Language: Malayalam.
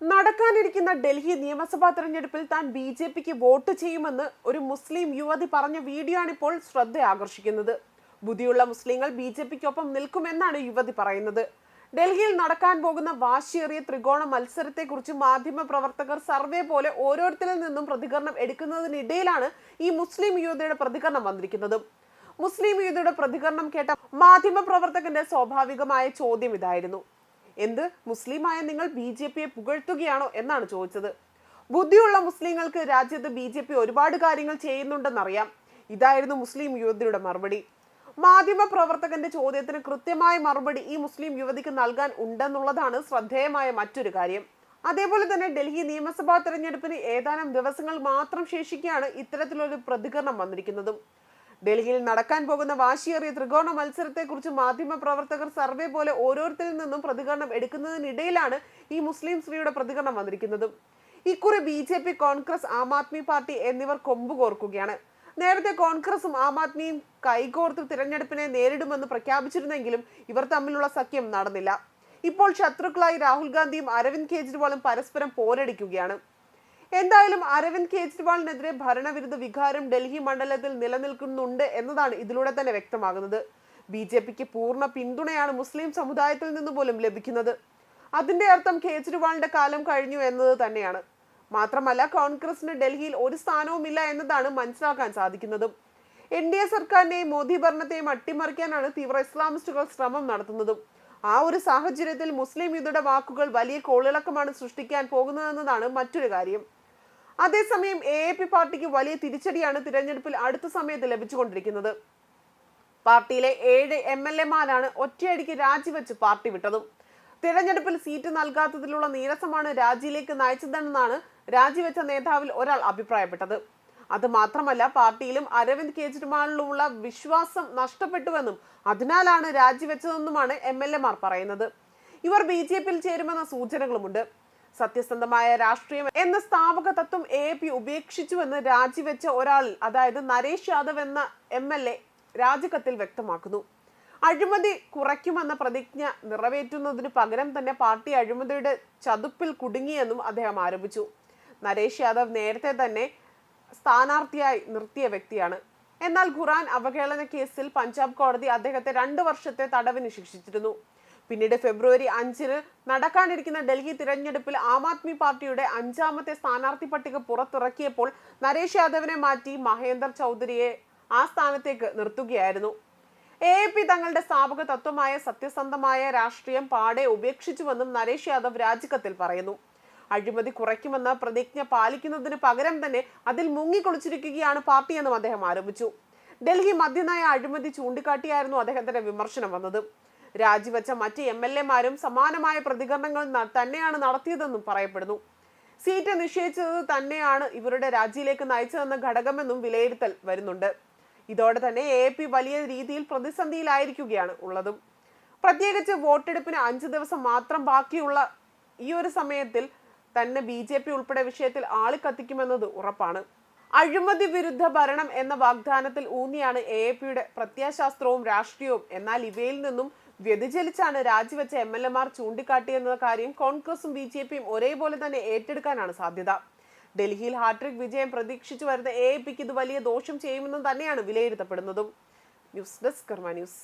നടക്കാനിരിക്കുന്ന ഡൽഹി നിയമസഭാ തെരഞ്ഞെടുപ്പിൽ താൻ ബി ജെ പിക്ക് വോട്ട് ചെയ്യുമെന്ന് ഒരു മുസ്ലിം യുവതി പറഞ്ഞ വീഡിയോ ആണ് ഇപ്പോൾ ശ്രദ്ധ ആകർഷിക്കുന്നത് ബുദ്ധിയുള്ള മുസ്ലിങ്ങൾ ബി ജെ പിക്കൊപ്പം നിൽക്കുമെന്നാണ് യുവതി പറയുന്നത്. ഡൽഹിയിൽ നടക്കാൻ പോകുന്ന വാശിയേറിയ ത്രികോണ മത്സരത്തെക്കുറിച്ച് മാധ്യമ പ്രവർത്തകർ സർവേ പോലെ ഓരോരുത്തരിൽ നിന്നും പ്രതികരണം എടുക്കുന്നതിനിടയിലാണ് ഈ മുസ്ലിം യുവതിയുടെ പ്രതികരണം വന്നിരിക്കുന്നത്. മുസ്ലിം യുവതിയുടെ പ്രതികരണം കേട്ട മാധ്യമ പ്രവർത്തകന്റെ സ്വാഭാവികമായ ചോദ്യം ഇതായിരുന്നു. എന്ത് മുസ്ലിമായ നിങ്ങൾ ബി ജെ പിയെ പുകഴ്ത്തുകയാണോ എന്നാണ് ചോദിച്ചത്. ബുദ്ധിയുള്ള മുസ്ലിങ്ങൾക്ക് രാജ്യത്ത് ബി ജെ പി ഒരുപാട് കാര്യങ്ങൾ ചെയ്യുന്നുണ്ടെന്നറിയാം. ഇതായിരുന്നു മുസ്ലിം യുവതിയുടെ മറുപടി. മാധ്യമ പ്രവർത്തകന്റെ ചോദ്യത്തിന് കൃത്യമായ മറുപടി ഈ മുസ്ലിം യുവതിക്ക് നൽകാൻ ഉണ്ടെന്നുള്ളതാണ് ശ്രദ്ധേയമായ മറ്റൊരു കാര്യം. അതേപോലെ തന്നെ ഡൽഹി നിയമസഭാ തെരഞ്ഞെടുപ്പിന് ഏതാനും ദിവസങ്ങൾ മാത്രം ശേഷിക്കുകയാണ് ഇത്തരത്തിലൊരു പ്രതികരണം വന്നിരിക്കുന്നതും. ഡൽഹിയിൽ നടക്കാൻ പോകുന്ന വാശിയേറിയ ത്രികോണ മത്സരത്തെക്കുറിച്ച് മാധ്യമ പ്രവർത്തകർ സർവേ പോലെ ഓരോരുത്തരിൽ നിന്നും പ്രതികരണം എടുക്കുന്നതിനിടയിലാണ് ഈ മുസ്ലിം സ്ത്രീയുടെ പ്രതികരണം വന്നിരിക്കുന്നത്. ഇക്കുറി B J P Congress Aam Aadmi party എന്നിവർ കൊമ്പ് കോർക്കുകയാണ്. നേരത്തെ കോൺഗ്രസും ആം ആദ്മിയും കൈകോർത്ത് തിരഞ്ഞെടുപ്പിനെ നേരിടുമെന്ന് പ്രഖ്യാപിച്ചിരുന്നെങ്കിലും ഇവർ തമ്മിലുള്ള സഖ്യം നടന്നില്ല. ഇപ്പോൾ ശത്രുക്കളായി രാഹുൽ ഗാന്ധിയും അരവിന്ദ് കെജ്രിവാളും പരസ്പരം പോരടിക്കുകയാണ്. എന്തായാലും അരവിന്ദ് കെജ്രിവാളിനെതിരെ ഭരണവിരുദ്ധ വികാരം ഡൽഹി മണ്ഡലത്തിൽ നിലനിൽക്കുന്നുണ്ട് എന്നതാണ് ഇതിലൂടെ തന്നെ വ്യക്തമാകുന്നത്. ബി ജെ പിക്ക് പൂർണ പിന്തുണയാണ് മുസ്ലിം സമുദായത്തിൽ നിന്ന് പോലും ലഭിക്കുന്നത്. അതിന്റെ അർത്ഥം കേജ്രിവാളിന്റെ കാലം കഴിഞ്ഞു എന്നത് തന്നെയാണ്. മാത്രമല്ല കോൺഗ്രസിന് ഡൽഹിയിൽ ഒരു സ്ഥാനവുമില്ല എന്നതാണ് മനസ്സിലാക്കാൻ സാധിക്കുന്നതും. എൻ ഡി എ സർക്കാരിനെയും മോദി ഭരണത്തെയും അട്ടിമറിക്കാനാണ് തീവ്ര ഇസ്ലാമിസ്റ്റുകൾ ശ്രമം നടത്തുന്നതും. ആ ഒരു സാഹചര്യത്തിൽ മുസ്ലിം യുദ്ധയുടെ വാക്കുകൾ വലിയ കോളിളക്കമാണ് സൃഷ്ടിക്കാൻ പോകുന്നതെന്നതാണ് മറ്റൊരു കാര്യം. അതേസമയം എ എ പി പാർട്ടിക്ക് വലിയ തിരിച്ചടിയാണ് തിരഞ്ഞെടുപ്പിൽ അടുത്ത സമയത്ത് ലഭിച്ചുകൊണ്ടിരിക്കുന്നത്. പാർട്ടിയിലെ ഏഴ് എം എൽ എമാരാണ് ഒറ്റയടിക്ക് രാജിവെച്ച് പാർട്ടി വിട്ടതും. തിരഞ്ഞെടുപ്പിൽ സീറ്റ് നൽകാത്തതിലുള്ള നീരസമാണ് രാജിയിലേക്ക് നയിച്ചതെന്നാണ് രാജിവെച്ച നേതാവിൽ ഒരാൾ അഭിപ്രായപ്പെട്ടത്. അത് മാത്രമല്ല പാർട്ടിയിലും അരവിന്ദ് കെജ്രിവാളിലുമുള്ള വിശ്വാസം നഷ്ടപ്പെട്ടുവെന്നും അതിനാലാണ് രാജിവെച്ചതെന്നുമാണ് എം എൽ എമാർ പറയുന്നത്. ഇവർ ബി ജെ പിയിൽ ചേരുമെന്ന സൂചനകളുമുണ്ട്. സത്യസന്ധമായ രാഷ്ട്രീയം എന്ന സ്ഥാപക തത്വം എ പി ഉപേക്ഷിച്ചുവെന്ന് രാജിവെച്ച ഒരാൾ അതായത് നരേഷ് യാദവ് എന്ന എം എൽ എ രാജിക്കത്തിൽ വ്യക്തമാക്കുന്നു. അഴിമതി കുറയ്ക്കുമെന്ന പ്രതിജ്ഞ നിറവേറ്റുന്നതിന് പകരം തന്നെ പാർട്ടി അഴിമതിയുടെ ചതുപ്പിൽ കുടുങ്ങിയെന്നും അദ്ദേഹം ആരോപിച്ചു. നരേഷ് യാദവ് നേരത്തെ തന്നെ സ്ഥാനാർത്ഥിയായി നിർത്തിയ വ്യക്തിയാണ്. എന്നാൽ ഖുറാൻ അവഹേളന കേസിൽ പഞ്ചാബ് കോടതി അദ്ദേഹത്തെ രണ്ടു വർഷത്തെ തടവിന് ശിക്ഷിച്ചിരുന്നു. പിന്നീട് ഫെബ്രുവരി അഞ്ചിന് നടക്കാനിരിക്കുന്ന ഡൽഹി തിരഞ്ഞെടുപ്പിൽ ആം ആദ്മി പാർട്ടിയുടെ അഞ്ചാമത്തെ സ്ഥാനാർത്ഥി പട്ടിക പുറത്തിറക്കിയപ്പോൾ നരേഷ് യാദവിനെ മാറ്റി മഹേന്ദർ ചൗധരിയെ ആ സ്ഥാനത്തേക്ക് നിർത്തുകയായിരുന്നു. എ പി തങ്ങളുടെ സ്ഥാപക തത്വമായ സത്യസന്ധമായ രാഷ്ട്രീയം പാടെ ഉപേക്ഷിച്ചുവെന്നും നരേഷ് യാദവ് രാജിക്കത്തിൽ പറയുന്നു. അഴിമതി കുറയ്ക്കുമെന്ന പ്രതിജ്ഞ പാലിക്കുന്നതിന് പകരം തന്നെ അതിൽ മുങ്ങിക്കുളിച്ചിരിക്കുകയാണ് പാർട്ടിയെന്നും അദ്ദേഹം ആരോപിച്ചു. ഡൽഹി മദ്യനയ അഴിമതി ചൂണ്ടിക്കാട്ടിയായിരുന്നു അദ്ദേഹത്തിന്റെ വിമർശനം വന്നത്. രാജിവെച്ച മറ്റ് എം എൽ എമാരും സമാനമായ പ്രതികരണങ്ങൾ തന്നെയാണ് നടത്തിയതെന്നും പറയപ്പെടുന്നു. സീറ്റ് നിശ്ചയിച്ചത് തന്നെയാണ് ഇവരുടെ രാജിയിലേക്ക് നയിച്ചതെന്ന ഘടകമെന്നും വിലയിരുത്തൽ വരുന്നുണ്ട്. ഇതോടെ തന്നെ എ പി വലിയ രീതിയിൽ പ്രതിസന്ധിയിലായിരിക്കുകയാണ് ഉള്ളതും. പ്രത്യേകിച്ച് വോട്ടെടുപ്പിന് അഞ്ച് ദിവസം മാത്രം ബാക്കിയുള്ള ഈ ഒരു സമയത്തിൽ തന്നെ ബി ജെ പി ഉൾപ്പെടെ വിഷയത്തിൽ ആളിക്കത്തിക്കുമെന്നത് ഉറപ്പാണ്. അഴിമതി വിരുദ്ധ ഭരണം എന്ന വാഗ്ദാനത്തിൽ ഊന്നിയാണ് എ പിയുടെ പ്രത്യാശാസ്ത്രവും രാഷ്ട്രീയവും. എന്നാൽ ഇവയിൽ നിന്നും വ്യതിചലിച്ചാണ് രാജിവെച്ച എം എൽ എമാർ ചൂണ്ടിക്കാട്ടിയെന്ന കാര്യം കോൺഗ്രസും ബി ജെ പിയും ഒരേപോലെ തന്നെ ഏറ്റെടുക്കാനാണ് സാധ്യത. ഡൽഹിയിൽ ഹാട്രിക് വിജയം പ്രതീക്ഷിച്ചു വരുന്ന എ പിക്ക് ഇത് വലിയ ദോഷം ചെയ്യുമെന്ന് തന്നെയാണ് വിലയിരുത്തപ്പെടുന്നതും. News desk Karma news.